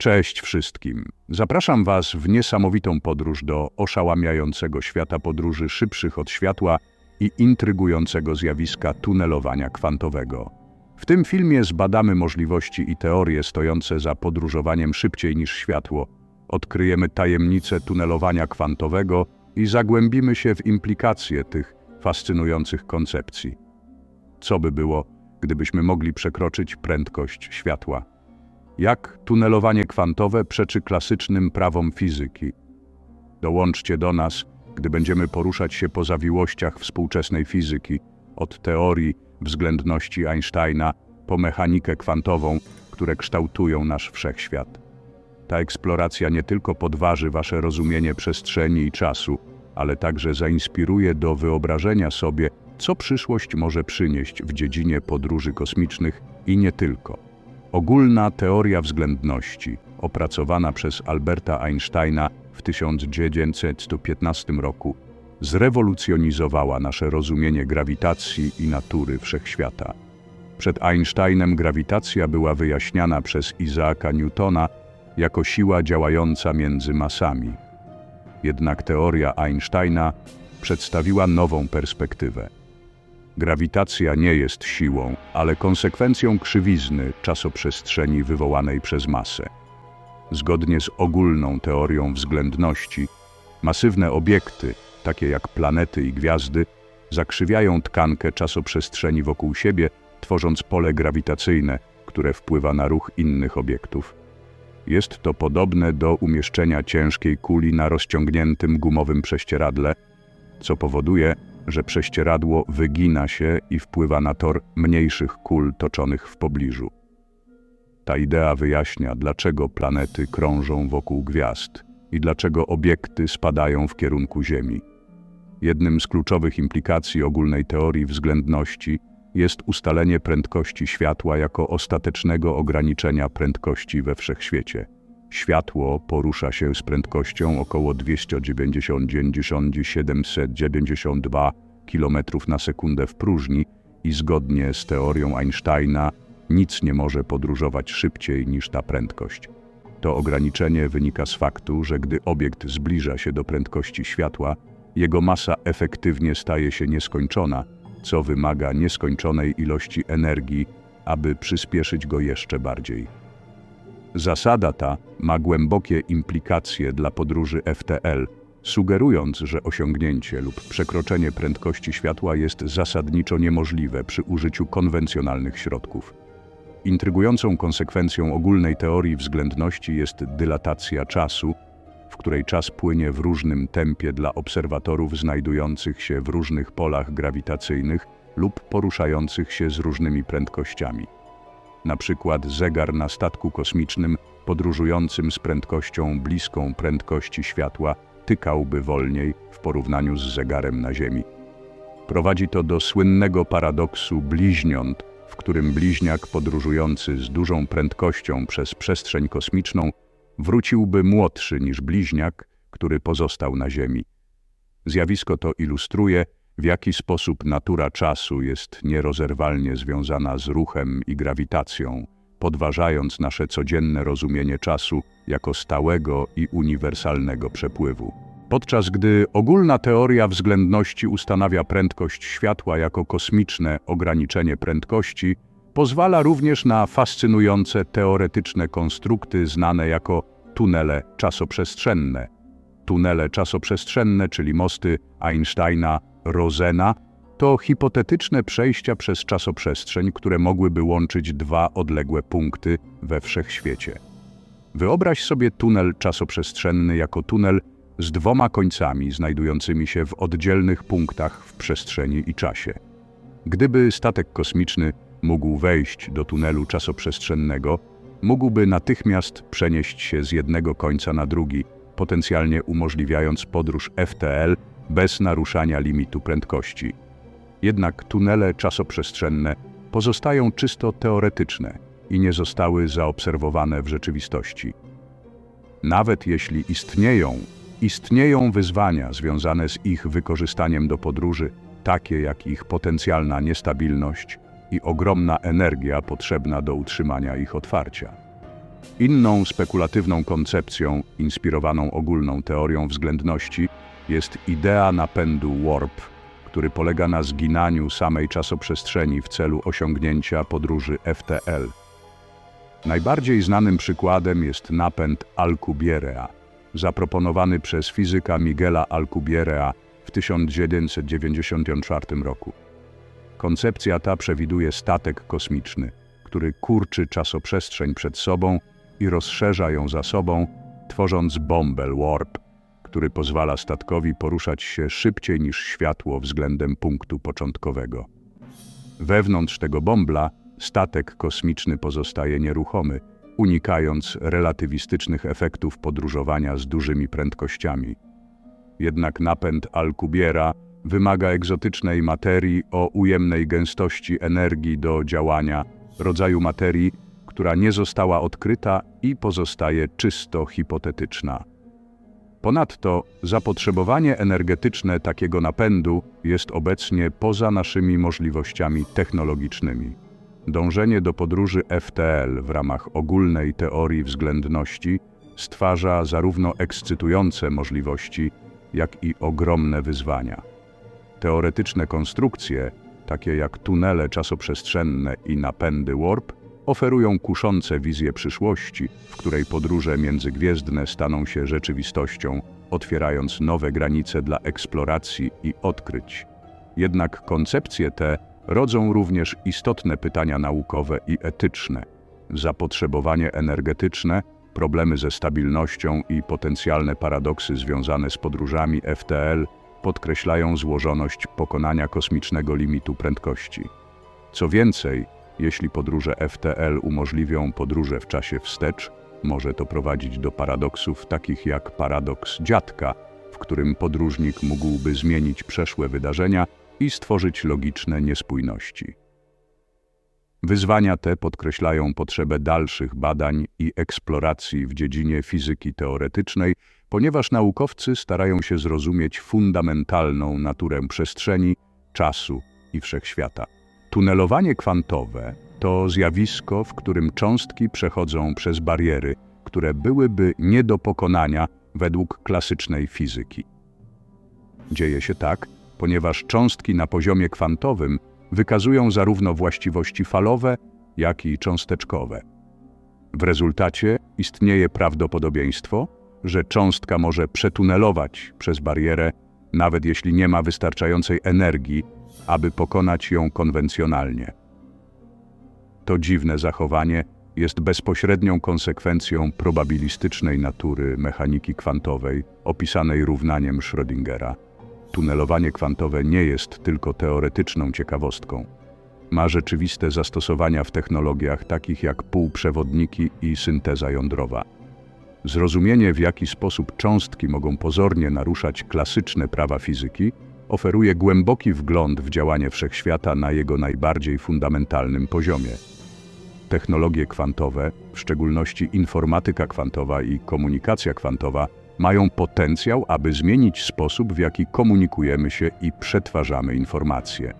Cześć wszystkim. Zapraszam Was w niesamowitą podróż do oszałamiającego świata podróży szybszych od światła i intrygującego zjawiska tunelowania kwantowego. W tym filmie zbadamy możliwości i teorie stojące za podróżowaniem szybciej niż światło, odkryjemy tajemnice tunelowania kwantowego i zagłębimy się w implikacje tych fascynujących koncepcji. Co by było, gdybyśmy mogli przekroczyć prędkość światła? Jak tunelowanie kwantowe przeczy klasycznym prawom fizyki? Dołączcie do nas, gdy będziemy poruszać się po zawiłościach współczesnej fizyki, od teorii względności Einsteina po mechanikę kwantową, które kształtują nasz wszechświat. Ta eksploracja nie tylko podważy wasze rozumienie przestrzeni i czasu, ale także zainspiruje do wyobrażenia sobie, co przyszłość może przynieść w dziedzinie podróży kosmicznych i nie tylko. Ogólna teoria względności, opracowana przez Alberta Einsteina w 1915 roku, zrewolucjonizowała nasze rozumienie grawitacji i natury wszechświata. Przed Einsteinem grawitacja była wyjaśniana przez Isaaka Newtona jako siła działająca między masami. Jednak teoria Einsteina przedstawiła nową perspektywę. Grawitacja nie jest siłą, ale konsekwencją krzywizny czasoprzestrzeni wywołanej przez masę. Zgodnie z ogólną teorią względności, masywne obiekty, takie jak planety i gwiazdy, zakrzywiają tkankę czasoprzestrzeni wokół siebie, tworząc pole grawitacyjne, które wpływa na ruch innych obiektów. Jest to podobne do umieszczenia ciężkiej kuli na rozciągniętym gumowym prześcieradle, co powoduje, że prześcieradło wygina się i wpływa na tor mniejszych kul toczonych w pobliżu. Ta idea wyjaśnia, dlaczego planety krążą wokół gwiazd i dlaczego obiekty spadają w kierunku Ziemi. Jednym z kluczowych implikacji ogólnej teorii względności jest ustalenie prędkości światła jako ostatecznego ograniczenia prędkości we wszechświecie. Światło porusza się z prędkością około 290-792 km na sekundę w próżni i zgodnie z teorią Einsteina nic nie może podróżować szybciej niż ta prędkość. To ograniczenie wynika z faktu, że gdy obiekt zbliża się do prędkości światła, jego masa efektywnie staje się nieskończona, co wymaga nieskończonej ilości energii, aby przyspieszyć go jeszcze bardziej. Zasada ta ma głębokie implikacje dla podróży FTL, sugerując, że osiągnięcie lub przekroczenie prędkości światła jest zasadniczo niemożliwe przy użyciu konwencjonalnych środków. Intrygującą konsekwencją ogólnej teorii względności jest dylatacja czasu, w której czas płynie w różnym tempie dla obserwatorów znajdujących się w różnych polach grawitacyjnych lub poruszających się z różnymi prędkościami. Na przykład zegar na statku kosmicznym podróżującym z prędkością bliską prędkości światła tykałby wolniej w porównaniu z zegarem na Ziemi. Prowadzi to do słynnego paradoksu bliźniąt, w którym bliźniak podróżujący z dużą prędkością przez przestrzeń kosmiczną wróciłby młodszy niż bliźniak, który pozostał na Ziemi. Zjawisko to ilustruje, w jaki sposób natura czasu jest nierozerwalnie związana z ruchem i grawitacją, podważając nasze codzienne rozumienie czasu jako stałego i uniwersalnego przepływu. Podczas gdy ogólna teoria względności ustanawia prędkość światła jako kosmiczne ograniczenie prędkości, pozwala również na fascynujące teoretyczne konstrukty znane jako tunele czasoprzestrzenne. Tunele czasoprzestrzenne, czyli mosty Einsteina, Rosena, to hipotetyczne przejścia przez czasoprzestrzeń, które mogłyby łączyć dwa odległe punkty we wszechświecie. Wyobraź sobie tunel czasoprzestrzenny jako tunel z dwoma końcami znajdującymi się w oddzielnych punktach w przestrzeni i czasie. Gdyby statek kosmiczny mógł wejść do tunelu czasoprzestrzennego, mógłby natychmiast przenieść się z jednego końca na drugi, potencjalnie umożliwiając podróż FTL bez naruszania limitu prędkości. Jednak tunele czasoprzestrzenne pozostają czysto teoretyczne i nie zostały zaobserwowane w rzeczywistości. Nawet jeśli istnieją, istnieją wyzwania związane z ich wykorzystaniem do podróży, takie jak ich potencjalna niestabilność i ogromna energia potrzebna do utrzymania ich otwarcia. Inną spekulatywną koncepcją, inspirowaną ogólną teorią względności, jest idea napędu warp, który polega na zginaniu samej czasoprzestrzeni w celu osiągnięcia podróży FTL. Najbardziej znanym przykładem jest napęd Alcubierrea, zaproponowany przez fizyka Miguela Alcubierrea w 1994 roku. Koncepcja ta przewiduje statek kosmiczny, który kurczy czasoprzestrzeń przed sobą i rozszerza ją za sobą, tworząc bąbel warp, który pozwala statkowi poruszać się szybciej niż światło względem punktu początkowego. Wewnątrz tego bąbla statek kosmiczny pozostaje nieruchomy, unikając relatywistycznych efektów podróżowania z dużymi prędkościami. Jednak napęd Alcubiera wymaga egzotycznej materii o ujemnej gęstości energii do działania, rodzaju materii, która nie została odkryta i pozostaje czysto hipotetyczna. Ponadto zapotrzebowanie energetyczne takiego napędu jest obecnie poza naszymi możliwościami technologicznymi. Dążenie do podróży FTL w ramach ogólnej teorii względności stwarza zarówno ekscytujące możliwości, jak i ogromne wyzwania. Teoretyczne konstrukcje, takie jak tunele czasoprzestrzenne i napędy warp, oferują kuszące wizje przyszłości, w której podróże międzygwiezdne staną się rzeczywistością, otwierając nowe granice dla eksploracji i odkryć. Jednak koncepcje te rodzą również istotne pytania naukowe i etyczne. Zapotrzebowanie energetyczne, problemy ze stabilnością i potencjalne paradoksy związane z podróżami FTL podkreślają złożoność pokonania kosmicznego limitu prędkości. Co więcej, jeśli podróże FTL umożliwią podróże w czasie wstecz, może to prowadzić do paradoksów takich jak paradoks dziadka, w którym podróżnik mógłby zmienić przeszłe wydarzenia i stworzyć logiczne niespójności. Wyzwania te podkreślają potrzebę dalszych badań i eksploracji w dziedzinie fizyki teoretycznej, ponieważ naukowcy starają się zrozumieć fundamentalną naturę przestrzeni, czasu i wszechświata. Tunelowanie kwantowe to zjawisko, w którym cząstki przechodzą przez bariery, które byłyby nie do pokonania według klasycznej fizyki. Dzieje się tak, ponieważ cząstki na poziomie kwantowym wykazują zarówno właściwości falowe, jak i cząsteczkowe. W rezultacie istnieje prawdopodobieństwo, że cząstka może przetunelować przez barierę, nawet jeśli nie ma wystarczającej energii, aby pokonać ją konwencjonalnie. To dziwne zachowanie jest bezpośrednią konsekwencją probabilistycznej natury mechaniki kwantowej opisanej równaniem Schrödingera. Tunelowanie kwantowe nie jest tylko teoretyczną ciekawostką. Ma rzeczywiste zastosowania w technologiach takich jak półprzewodniki i synteza jądrowa. Zrozumienie, w jaki sposób cząstki mogą pozornie naruszać klasyczne prawa fizyki, oferuje głęboki wgląd w działanie wszechświata na jego najbardziej fundamentalnym poziomie. Technologie kwantowe, w szczególności informatyka kwantowa i komunikacja kwantowa, mają potencjał, aby zmienić sposób, w jaki komunikujemy się i przetwarzamy informacje.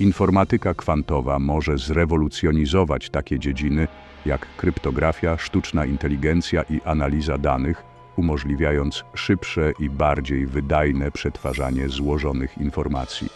Informatyka kwantowa może zrewolucjonizować takie dziedziny jak kryptografia, sztuczna inteligencja i analiza danych, umożliwiając szybsze i bardziej wydajne przetwarzanie złożonych informacji.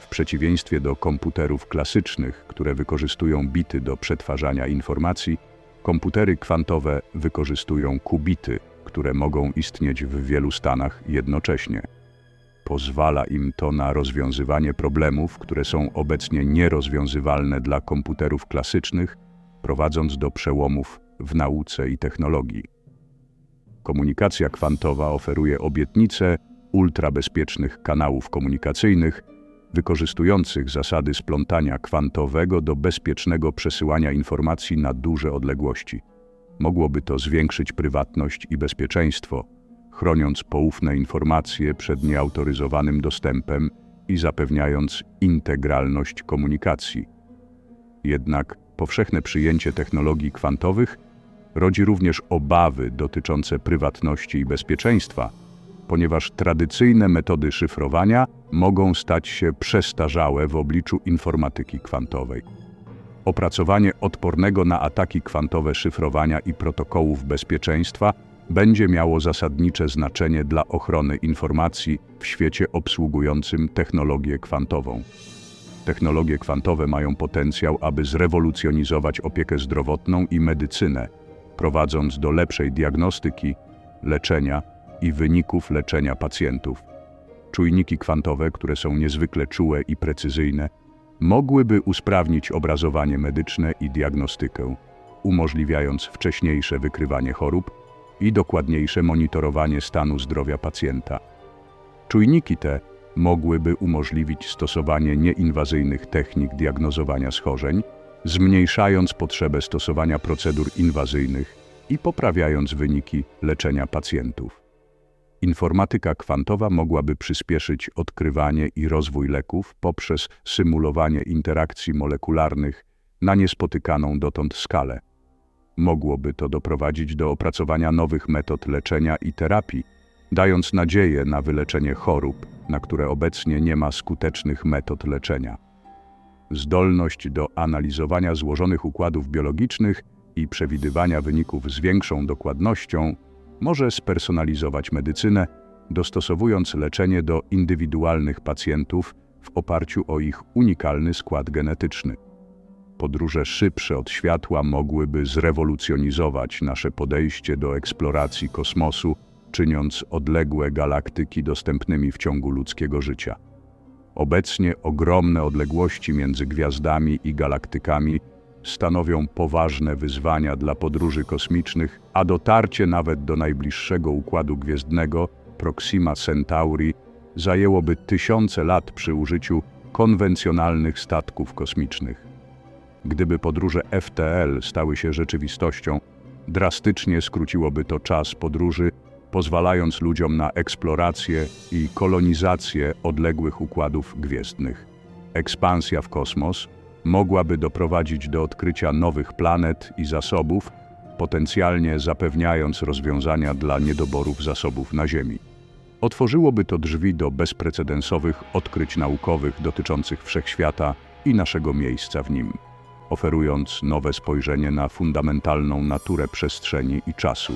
W przeciwieństwie do komputerów klasycznych, które wykorzystują bity do przetwarzania informacji, komputery kwantowe wykorzystują kubity, które mogą istnieć w wielu stanach jednocześnie. Pozwala im to na rozwiązywanie problemów, które są obecnie nierozwiązywalne dla komputerów klasycznych, prowadząc do przełomów w nauce i technologii. Komunikacja kwantowa oferuje obietnicę ultrabezpiecznych kanałów komunikacyjnych, wykorzystujących zasady splątania kwantowego do bezpiecznego przesyłania informacji na duże odległości. Mogłoby to zwiększyć prywatność i bezpieczeństwo, chroniąc poufne informacje przed nieautoryzowanym dostępem i zapewniając integralność komunikacji. Jednak powszechne przyjęcie technologii kwantowych rodzi również obawy dotyczące prywatności i bezpieczeństwa, ponieważ tradycyjne metody szyfrowania mogą stać się przestarzałe w obliczu informatyki kwantowej. Opracowanie odpornego na ataki kwantowe szyfrowania i protokołów bezpieczeństwa będzie miało zasadnicze znaczenie dla ochrony informacji w świecie obsługującym technologię kwantową. Technologie kwantowe mają potencjał, aby zrewolucjonizować opiekę zdrowotną i medycynę, prowadząc do lepszej diagnostyki, leczenia i wyników leczenia pacjentów. Czujniki kwantowe, które są niezwykle czułe i precyzyjne, mogłyby usprawnić obrazowanie medyczne i diagnostykę, umożliwiając wcześniejsze wykrywanie chorób i dokładniejsze monitorowanie stanu zdrowia pacjenta. Czujniki te mogłyby umożliwić stosowanie nieinwazyjnych technik diagnozowania schorzeń, zmniejszając potrzebę stosowania procedur inwazyjnych i poprawiając wyniki leczenia pacjentów. Informatyka kwantowa mogłaby przyspieszyć odkrywanie i rozwój leków poprzez symulowanie interakcji molekularnych na niespotykaną dotąd skalę. Mogłoby to doprowadzić do opracowania nowych metod leczenia i terapii, dając nadzieję na wyleczenie chorób, na które obecnie nie ma skutecznych metod leczenia. Zdolność do analizowania złożonych układów biologicznych i przewidywania wyników z większą dokładnością może spersonalizować medycynę, dostosowując leczenie do indywidualnych pacjentów w oparciu o ich unikalny skład genetyczny. Podróże szybsze od światła mogłyby zrewolucjonizować nasze podejście do eksploracji kosmosu, czyniąc odległe galaktyki dostępnymi w ciągu ludzkiego życia. Obecnie ogromne odległości między gwiazdami i galaktykami stanowią poważne wyzwania dla podróży kosmicznych, a dotarcie nawet do najbliższego układu gwiezdnego, Proxima Centauri, zajęłoby tysiące lat przy użyciu konwencjonalnych statków kosmicznych. Gdyby podróże FTL stały się rzeczywistością, drastycznie skróciłoby to czas podróży, pozwalając ludziom na eksplorację i kolonizację odległych układów gwiezdnych. Ekspansja w kosmos mogłaby doprowadzić do odkrycia nowych planet i zasobów, potencjalnie zapewniając rozwiązania dla niedoborów zasobów na Ziemi. Otworzyłoby to drzwi do bezprecedensowych odkryć naukowych dotyczących wszechświata i naszego miejsca w nim, oferując nowe spojrzenie na fundamentalną naturę przestrzeni i czasu.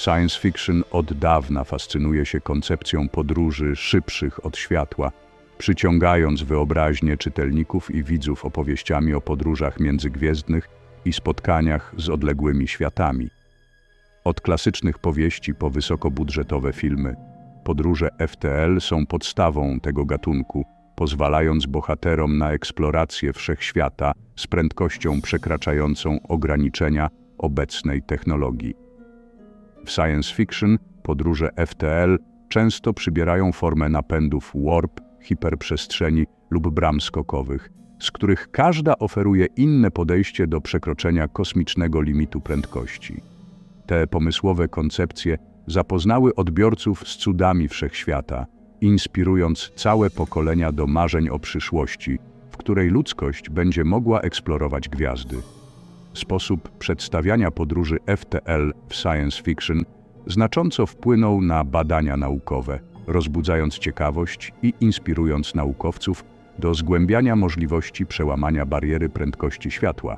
Science fiction od dawna fascynuje się koncepcją podróży szybszych od światła, przyciągając wyobraźnię czytelników i widzów opowieściami o podróżach międzygwiezdnych i spotkaniach z odległymi światami. Od klasycznych powieści po wysokobudżetowe filmy, podróże FTL są podstawą tego gatunku, pozwalając bohaterom na eksplorację wszechświata z prędkością przekraczającą ograniczenia obecnej technologii. W science fiction podróże FTL często przybierają formę napędów warp, hiperprzestrzeni lub bram skokowych, z których każda oferuje inne podejście do przekroczenia kosmicznego limitu prędkości. Te pomysłowe koncepcje zapoznały odbiorców z cudami wszechświata, inspirując całe pokolenia do marzeń o przyszłości, w której ludzkość będzie mogła eksplorować gwiazdy. Sposób przedstawiania podróży FTL w science fiction znacząco wpłynął na badania naukowe, rozbudzając ciekawość i inspirując naukowców do zgłębiania możliwości przełamania bariery prędkości światła.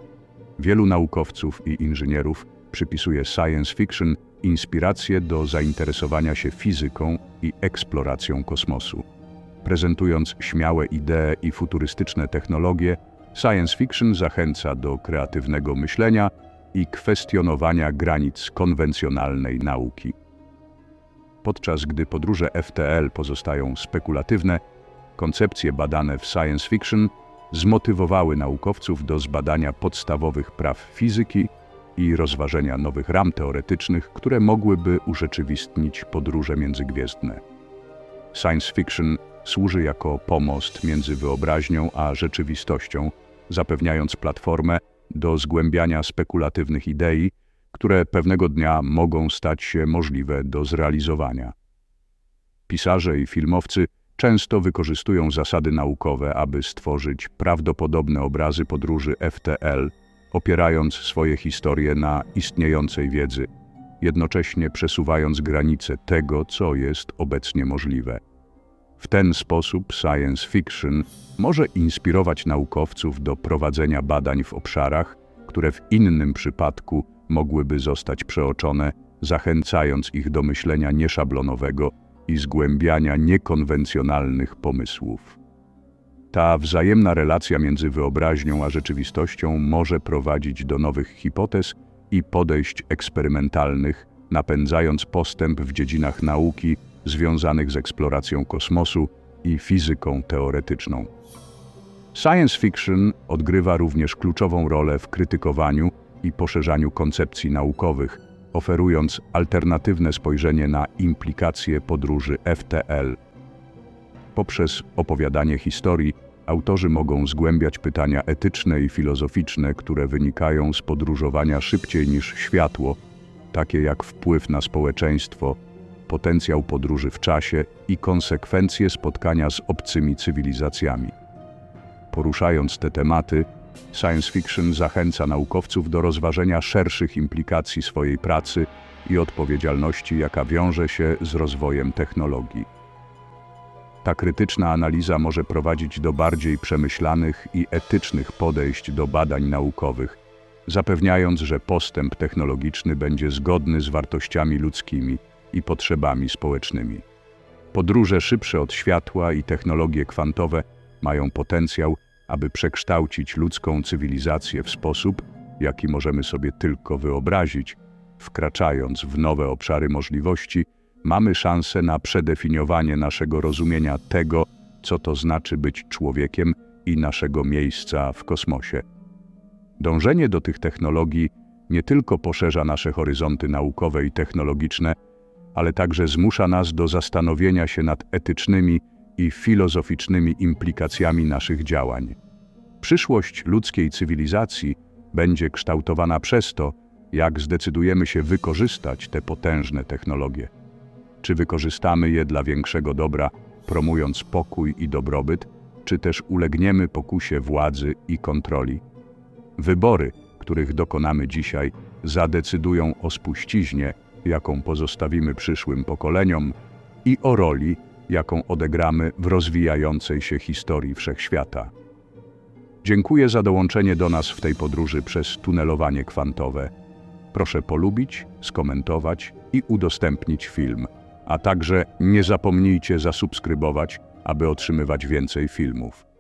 Wielu naukowców i inżynierów przypisuje science fiction inspirację do zainteresowania się fizyką i eksploracją kosmosu. Prezentując śmiałe idee i futurystyczne technologie, science fiction zachęca do kreatywnego myślenia i kwestionowania granic konwencjonalnej nauki. Podczas gdy podróże FTL pozostają spekulatywne, koncepcje badane w science fiction zmotywowały naukowców do zbadania podstawowych praw fizyki i rozważenia nowych ram teoretycznych, które mogłyby urzeczywistnić podróże międzygwiezdne. Science fiction służy jako pomost między wyobraźnią a rzeczywistością, zapewniając platformę do zgłębiania spekulatywnych idei, które pewnego dnia mogą stać się możliwe do zrealizowania. Pisarze i filmowcy często wykorzystują zasady naukowe, aby stworzyć prawdopodobne obrazy podróży FTL, opierając swoje historie na istniejącej wiedzy, jednocześnie przesuwając granice tego, co jest obecnie możliwe. W ten sposób science fiction może inspirować naukowców do prowadzenia badań w obszarach, które w innym przypadku mogłyby zostać przeoczone, zachęcając ich do myślenia nieszablonowego i zgłębiania niekonwencjonalnych pomysłów. Ta wzajemna relacja między wyobraźnią a rzeczywistością może prowadzić do nowych hipotez i podejść eksperymentalnych, napędzając postęp w dziedzinach nauki związanych z eksploracją kosmosu i fizyką teoretyczną. Science fiction odgrywa również kluczową rolę w krytykowaniu i poszerzaniu koncepcji naukowych, oferując alternatywne spojrzenie na implikacje podróży FTL. Poprzez opowiadanie historii autorzy mogą zgłębiać pytania etyczne i filozoficzne, które wynikają z podróżowania szybciej niż światło, takie jak wpływ na społeczeństwo, potencjał podróży w czasie i konsekwencje spotkania z obcymi cywilizacjami. Poruszając te tematy, science fiction zachęca naukowców do rozważenia szerszych implikacji swojej pracy i odpowiedzialności, jaka wiąże się z rozwojem technologii. Ta krytyczna analiza może prowadzić do bardziej przemyślanych i etycznych podejść do badań naukowych, zapewniając, że postęp technologiczny będzie zgodny z wartościami ludzkimi i potrzebami społecznymi. Podróże szybsze od światła i technologie kwantowe mają potencjał, aby przekształcić ludzką cywilizację w sposób, jaki możemy sobie tylko wyobrazić. Wkraczając w nowe obszary możliwości, mamy szansę na przedefiniowanie naszego rozumienia tego, co to znaczy być człowiekiem i naszego miejsca w kosmosie. Dążenie do tych technologii nie tylko poszerza nasze horyzonty naukowe i technologiczne, ale także zmusza nas do zastanowienia się nad etycznymi i filozoficznymi implikacjami naszych działań. Przyszłość ludzkiej cywilizacji będzie kształtowana przez to, jak zdecydujemy się wykorzystać te potężne technologie. Czy wykorzystamy je dla większego dobra, promując pokój i dobrobyt, czy też ulegniemy pokusie władzy i kontroli? Wybory, których dokonamy dzisiaj, zadecydują o spuściźnie, jaką pozostawimy przyszłym pokoleniom i o roli, jaką odegramy w rozwijającej się historii wszechświata. Dziękuję za dołączenie do nas w tej podróży przez tunelowanie kwantowe. Proszę polubić, skomentować i udostępnić film, a także nie zapomnijcie zasubskrybować, aby otrzymywać więcej filmów.